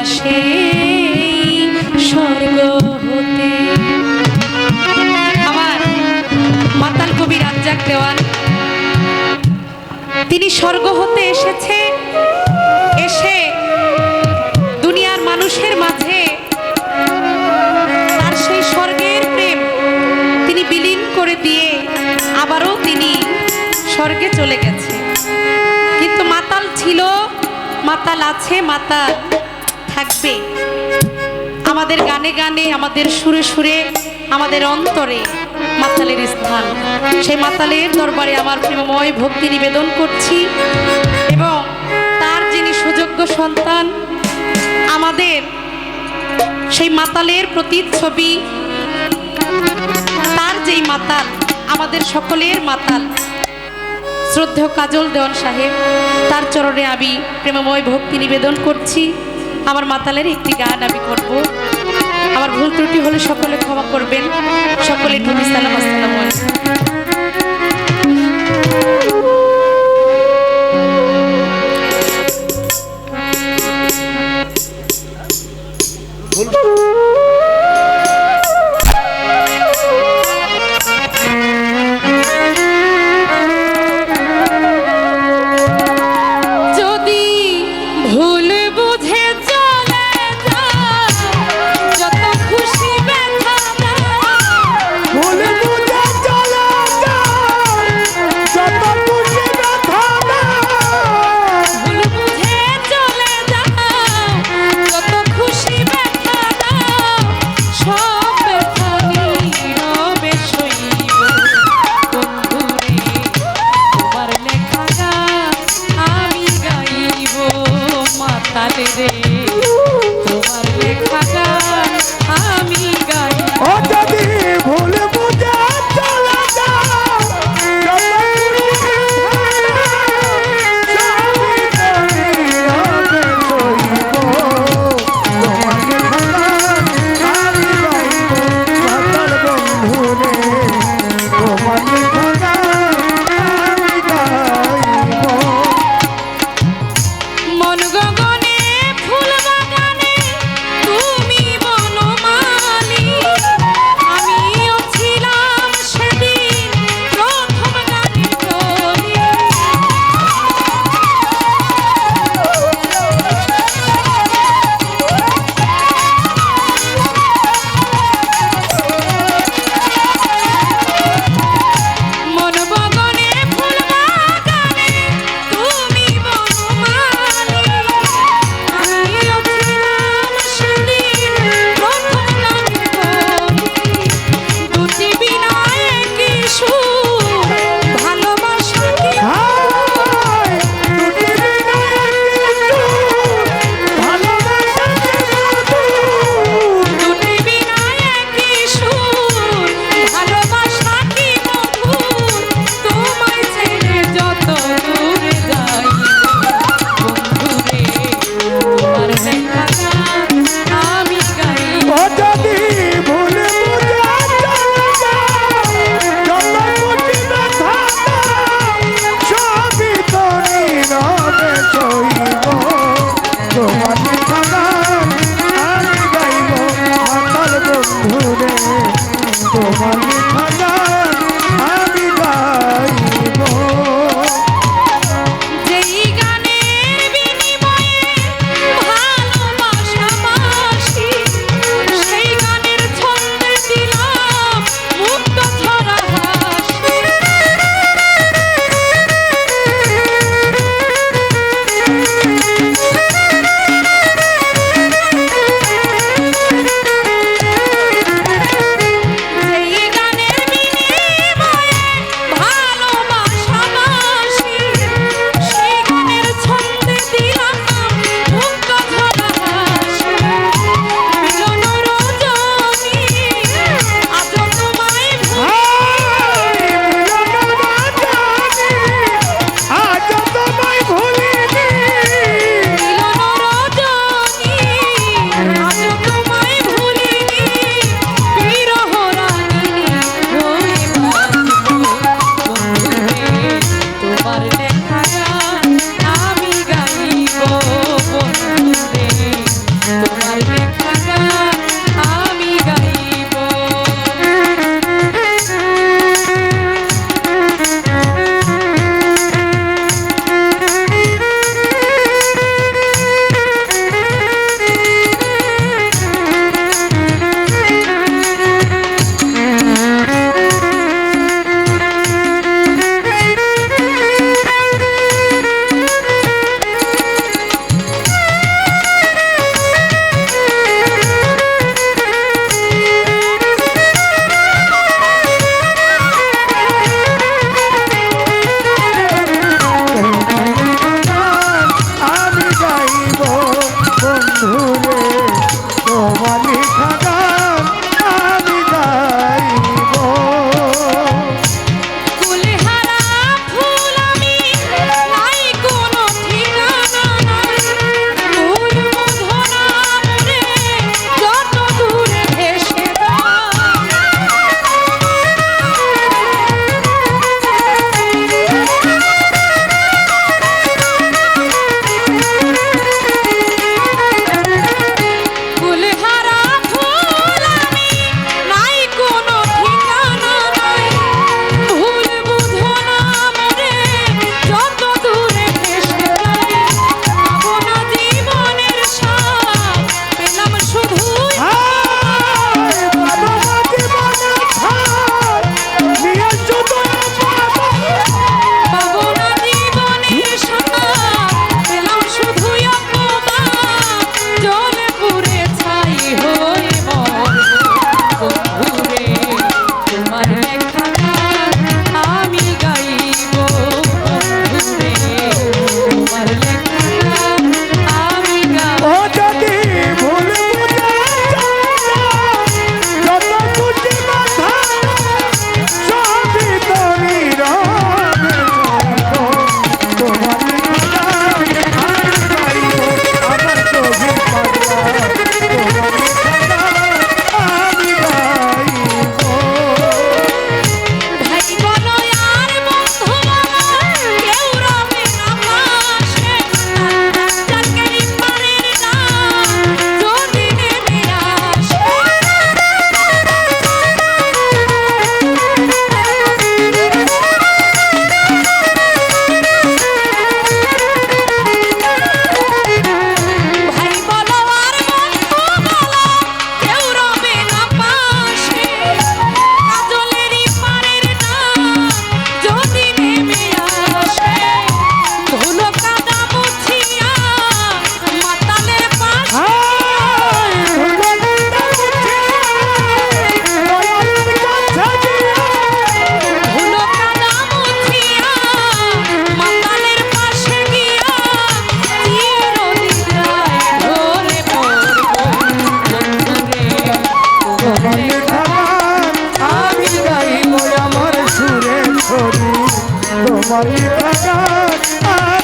আসে স্বর্গ হতে। আমার মাতাল কবি রাজ্জাক দেওয়াল। তিনি স্বর্গ হতে এসেছে, এসে দুনিয়ার মানুষের মাঝে তার সেই স্বর্গের প্রেম তিনি বিলীন করে দিয়ে আবারও তিনি স্বর্গে চলে গেছে। কিন্তু মাতাল ছিল, মাতাল আছে, মাতাল থাকবে। আমাদের গানে গানে, আমাদের সুরে সুরে, আমাদের অন্তরে মাতালের স্থান। সেই মাতালের দরবারে আমার প্রেমময় ভক্তি নিবেদন করছি এবং তার যিনি সুযোগ্য সন্তান, আমাদের সেই মাতালের প্রতিচ্ছবি, তার যেই মাতাল, আমাদের সকলের মাতাল, শ্রদ্ধেয় কাজল দেওয়ান সাহেব, তার চরণে আমি প্রেমময় ভক্তি নিবেদন করছি। আমার মাতালের একটি গান আমি করব। আমার ভুল ত্রুটি হলে সকলে ক্ষমা করবেন। সকলে যদি ভুল বুঝেছ তোমারই তোমারই